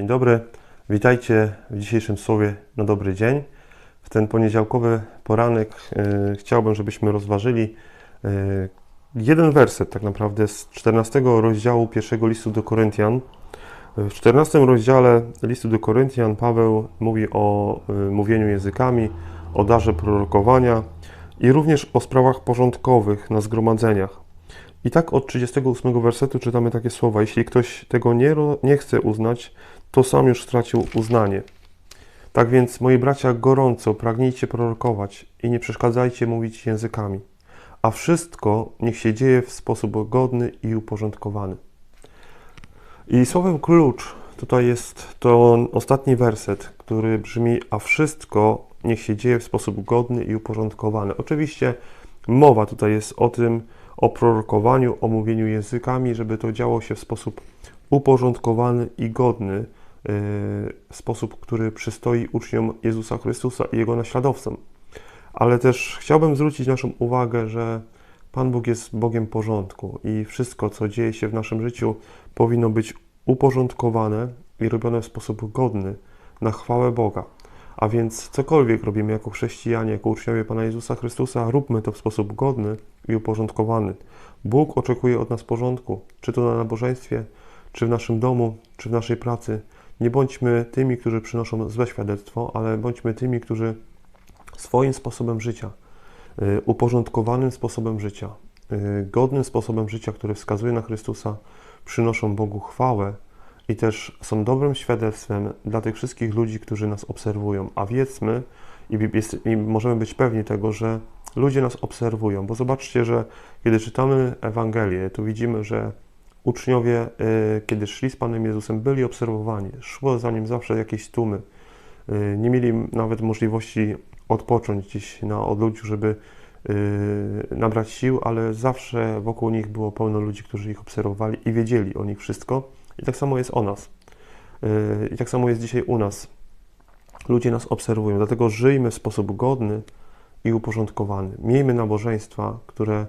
dobry. Witajcie w dzisiejszym słowie na dobry dzień. W ten poniedziałkowy poranek e, chciałbym, żebyśmy rozważyli e, jeden werset tak naprawdę z 14 rozdziału pierwszego listu do Koryntian. W 14 rozdziale listu do Koryntian Paweł mówi o e, mówieniu językami, o darze prorokowania i również o sprawach porządkowych na zgromadzeniach. I tak od 38 wersetu czytamy takie słowa: Jeśli ktoś tego nie, nie chce uznać, to sam już stracił uznanie. Tak więc, moi bracia, gorąco pragnijcie prorokować i nie przeszkadzajcie mówić językami, a wszystko niech się dzieje w sposób godny i uporządkowany. I słowem klucz tutaj jest to ostatni werset, który brzmi: A wszystko niech się dzieje w sposób godny i uporządkowany. Oczywiście mowa tutaj jest o tym, o prorokowaniu, o mówieniu językami, żeby to działo się w sposób uporządkowany i godny, w sposób, który przystoi uczniom Jezusa Chrystusa i Jego naśladowcom. Ale też chciałbym zwrócić naszą uwagę, że Pan Bóg jest Bogiem porządku i wszystko, co dzieje się w naszym życiu, powinno być uporządkowane i robione w sposób godny, na chwałę Boga. A więc cokolwiek robimy jako chrześcijanie, jako uczniowie Pana Jezusa Chrystusa, róbmy to w sposób godny i uporządkowany. Bóg oczekuje od nas porządku, czy to na nabożeństwie, czy w naszym domu, czy w naszej pracy. Nie bądźmy tymi, którzy przynoszą złe świadectwo, ale bądźmy tymi, którzy swoim sposobem życia, y, uporządkowanym sposobem życia, y, godnym sposobem życia, który wskazuje na Chrystusa, przynoszą Bogu chwałę i też są dobrym świadectwem dla tych wszystkich ludzi, którzy nas obserwują. A wiedzmy i, jest, i możemy być pewni tego, że ludzie nas obserwują, bo zobaczcie, że kiedy czytamy Ewangelię, to widzimy, że uczniowie, y, kiedy szli z Panem Jezusem, byli obserwowani. Szło za nim zawsze jakieś tłumy. Y, Nie mieli nawet możliwości odpocząć gdzieś na odludziu, żeby y, nabrać sił, ale zawsze wokół nich było pełno ludzi, którzy ich obserwowali i wiedzieli o nich wszystko. I tak samo jest o nas. I tak samo jest dzisiaj u nas. Ludzie nas obserwują, dlatego żyjmy w sposób godny i uporządkowany. Miejmy nabożeństwa, które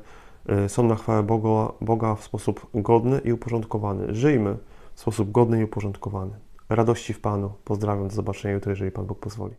y, są na chwałę Boga, Boga w sposób godny i uporządkowany. Żyjmy w sposób godny i uporządkowany. Radości w Panu. Pozdrawiam, do zobaczenia jutro, jeżeli Pan Bóg pozwoli.